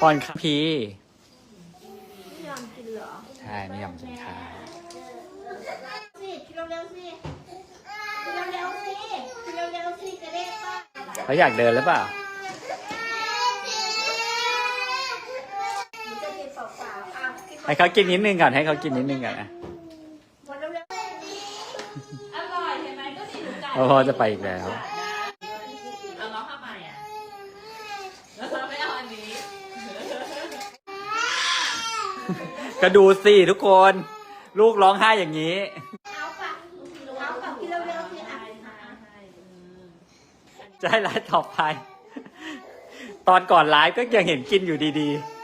ป้อนข้าวพีไม่ยอมกินเหรอใช่ไม่ยอมกินข้าวสิกินเร็วๆสิกินเร็วๆสิกินเร็วๆสิจะได้ป้าเขาอยากเดินหรือเปล่า หนูจะกินเปล่าๆอะกินให้เขากินนิดนึงก่อนให้เขากินนิดนึงก่อนนะ หมดเร็วอ พราะพ่อจะไปอีกแล้ว เอาน้องทำไมอะแล้วเราไม่เอาอันนี้ ก็ดูสิทุกคน ลูกร้องไห้อย่างนี้ๆเอาปะเอาปะกินเร็วๆสิอะจะให้ไลฟ์ต่อไป ตอนก่อนไลฟ์ก็ยังเห็นกินอยู่ดีๆ